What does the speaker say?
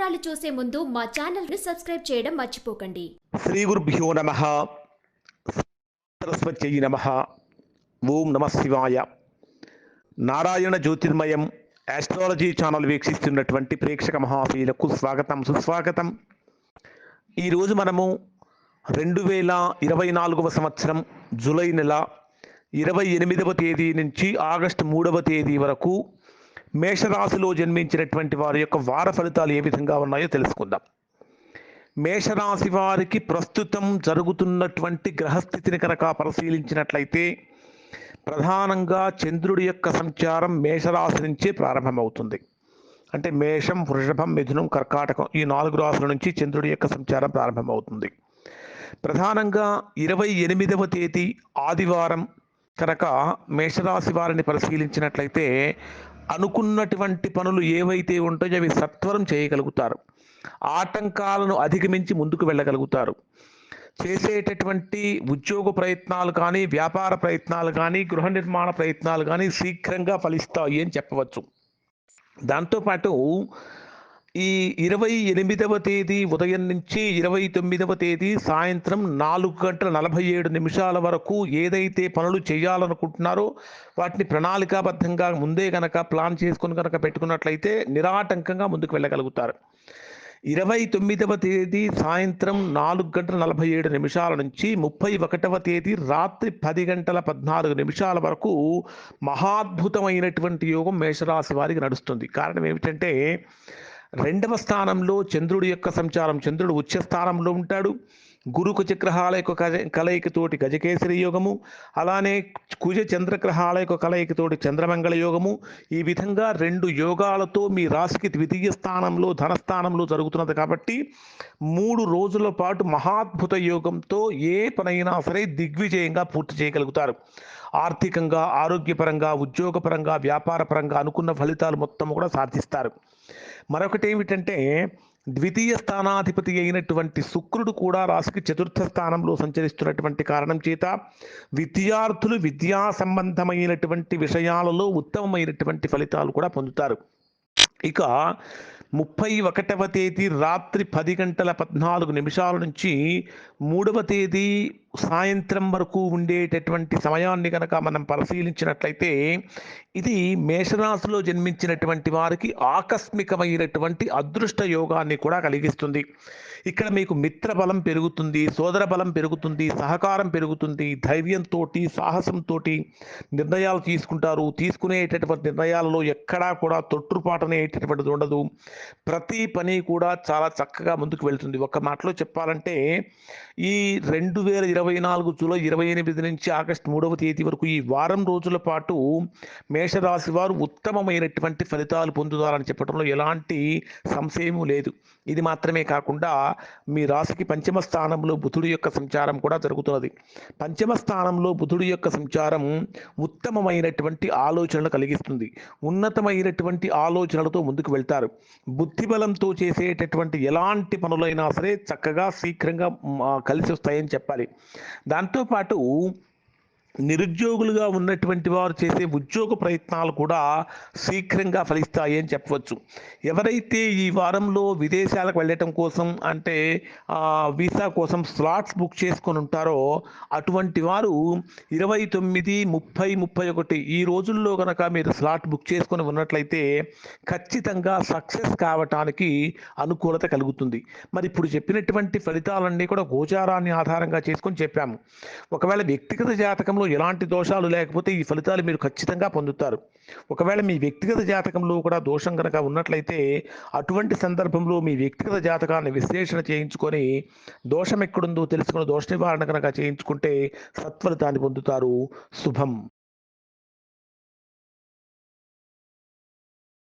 వివరాలు చూసే ముందు మా ఛానల్ని సబ్స్క్రైబ్ చేయడం మర్చిపోకండి. శ్రీ గురుభ్యో నమ. సరస్వతి నమ. ఓం నమ శివాయ. నారాయణ జ్యోతిర్మయం ఆస్ట్రాలజీ ఛానల్ వీక్షిస్తున్నటువంటి ప్రేక్షక మహాశీలకు స్వాగతం సుస్వాగతం. ఈరోజు మనము రెండు వేల ఇరవై నాలుగవ సంవత్సరం జూలై నెల ఇరవై ఎనిమిదవ తేదీ నుంచి ఆగస్టు మూడవ తేదీ వరకు మేషరాశిలో జన్మించినటువంటి వారి యొక్క వార ఫలితాలు ఏ విధంగా ఉన్నాయో తెలుసుకుందాం. మేషరాశి వారికి ప్రస్తుతం జరుగుతున్నటువంటి గ్రహస్థితిని కనుక పరిశీలించినట్లయితే ప్రధానంగా చంద్రుడి యొక్క సంచారం మేషరాశి నుంచే ప్రారంభమవుతుంది. అంటే మేషం వృషభం మిథునం కర్కాటకం ఈ నాలుగు రాశుల నుంచి చంద్రుడి యొక్క సంచారం ప్రారంభమవుతుంది. ప్రధానంగా ఇరవై ఎనిమిదవ తేదీ ఆదివారం కనుక మేషరాశి వారిని పరిశీలించినట్లయితే అనుకున్నటువంటి పనులు ఏవైతే ఉంటాయో అవి సత్వరం చేయగలుగుతారు. ఆటంకాలను అధిగమించి ముందుకు వెళ్ళగలుగుతారు. చేసేటటువంటి ఉద్యోగ ప్రయత్నాలు కానీ వ్యాపార ప్రయత్నాలు కానీ గృహ నిర్మాణ ప్రయత్నాలు కానీ శీఘ్రంగా ఫలిస్తాయి అని చెప్పవచ్చు. దాంతోపాటు ఈ ఇరవై ఎనిమిదవ తేదీ ఉదయం నుంచి ఇరవై తొమ్మిదవ తేదీ సాయంత్రం నాలుగు గంటల నలభై ఏడు నిమిషాల వరకు ఏదైతే పనులు చేయాలనుకుంటున్నారో వాటిని ప్రణాళికాబద్ధంగా ముందే గనక ప్లాన్ చేసుకుని కనుక పెట్టుకున్నట్లయితే నిరాటంకంగా ముందుకు వెళ్ళగలుగుతారు. ఇరవై తొమ్మిదవ తేదీ సాయంత్రం నాలుగు గంటల నలభై ఏడు నిమిషాల నుంచి ముప్పై ఒకటవ తేదీ రాత్రి పది గంటల పద్నాలుగు నిమిషాల వరకు మహాద్భుతమైనటువంటి యోగం మేషరాశి వారికి నడుస్తుంది. కారణం ఏమిటంటే రెండవ స్థానంలో చంద్రుడి యొక్క సంచారం. చంద్రుడు ఉచ్చ స్థానంలో ఉంటాడు. గురుకు చక్రహాల యొక్క కజ కలయికతోటి గజకేసరి యోగము. అలానే కుజ చంద్రగ్రహాల యొక్క కలయికతోటి చంద్రమంగళ యోగము. ఈ విధంగా రెండు యోగాలతో మీ రాశికి ద్వితీయ స్థానంలో ధనస్థానంలో జరుగుతున్నది కాబట్టి మూడు రోజుల పాటు మహాద్భుత యోగంతో ఏ పనైనా సరే దిగ్విజయంగా పూర్తి చేయగలుగుతారు. ఆర్థికంగా ఆరోగ్యపరంగా ఉద్యోగపరంగా వ్యాపారపరంగా అనుకున్న ఫలితాలు మొత్తం కూడా సాధిస్తారు. మరొకటి ఏమిటంటే ద్వితీయ స్థానాధిపతి అయినటువంటి శుక్రుడు కూడా రాశికి చతుర్థ స్థానంలో సంచరిస్తున్నటువంటి కారణం చేత విద్యార్థులు విద్యా సంబంధమైనటువంటి విషయాలలో ఉత్తమమైనటువంటి ఫలితాలు కూడా పొందుతారు. ఇక ముప్పై ఒకటవ తేదీ రాత్రి పది గంటల పద్నాలుగు నిమిషాల నుంచి మూడవ తేదీ సాయంత్రం వరకు ఉండేటటువంటి సమయాన్ని కనుక మనం పరిశీలించినట్లయితే ఇది మేషరాశిలో జన్మించినటువంటి వారికి ఆకస్మికమైనటువంటి అదృష్ట యోగాన్ని కూడా కలిగిస్తుంది. ఇక్కడ మీకు మిత్ర బలం పెరుగుతుంది సోదర బలం పెరుగుతుంది సహకారం పెరుగుతుంది ధైర్యంతో సాహసంతో నిర్ణయాలు తీసుకుంటారు. తీసుకునేటటువంటి నిర్ణయాలలో ఎక్కడా కూడా తొట్టుపాటు అనేటటువంటిది ఉండదు. ప్రతి పని కూడా చాలా చక్కగా ముందుకు వెళ్తుంది. ఒక మాటలో చెప్పాలంటే ఈ రెండు వేల ఇరవై నాలుగు జూలై ఇరవై ఎనిమిది నుంచి ఆగస్టు మూడవ తేదీ వరకు ఈ వారం రోజుల పాటు మేషరాశి వారు ఉత్తమమైనటువంటి ఫలితాలు పొందుతారని చెప్పడంలో ఎలాంటి సంశయము లేదు. ఇది మాత్రమే కాకుండా మీ రాశికి పంచమ స్థానంలో బుధుడి యొక్క సంచారం కూడా జరుగుతున్నది. పంచమ స్థానంలో బుధుడి యొక్క సంచారం ఉత్తమమైనటువంటి ఆలోచనలు కలిగిస్తుంది. ఉన్నతమైనటువంటి ఆలోచనలతో ముందుకు వెళ్తారు. బుద్ధిబలంతో చేసేటటువంటి ఎలాంటి పనులైనా సరే చక్కగా శీఘ్రంగా కలిసి వస్తాయని చెప్పాలి. దాంతోపాటు నిరుద్యోగులుగా ఉన్నటువంటి వారు చేసే ఉద్యోగ ప్రయత్నాలు కూడా శీఘ్రంగా ఫలిస్తాయి అని చెప్పవచ్చు. ఎవరైతే ఈ వారంలో విదేశాలకు వెళ్ళటం కోసం అంటే వీసా కోసం స్లాట్స్ బుక్ చేసుకొని ఉంటారో అటువంటి వారు ఇరవై తొమ్మిది ముప్పై ముప్పై ఒకటి ఈ రోజుల్లో కనుక మీరు స్లాట్ బుక్ చేసుకొని ఉన్నట్లయితే ఖచ్చితంగా సక్సెస్ కావటానికి అనుకూలత కలుగుతుంది. మరి ఇప్పుడు చెప్పినటువంటి ఫలితాలన్నీ కూడా గోచారాన్ని ఆధారంగా చేసుకొని చెప్పాము. ఒకవేళ వ్యక్తిగత జాతకం జాతకంలో ఎలాంటి దోషాలు లేకపోతే ఈ ఫలితాలు మీరు ఖచ్చితంగా పొందుతారు. ఒకవేళ మీ వ్యక్తిగత జాతకంలో కూడా దోషం కనుక ఉన్నట్లయితే అటువంటి సందర్భంలో మీ వ్యక్తిగత జాతకాన్ని విశ్లేషణ చేయించుకొని దోషం ఎక్కడుందో తెలుసుకుని దోష నివారణ కనుక చేయించుకుంటే సత్ఫలితాన్ని పొందుతారు. శుభం.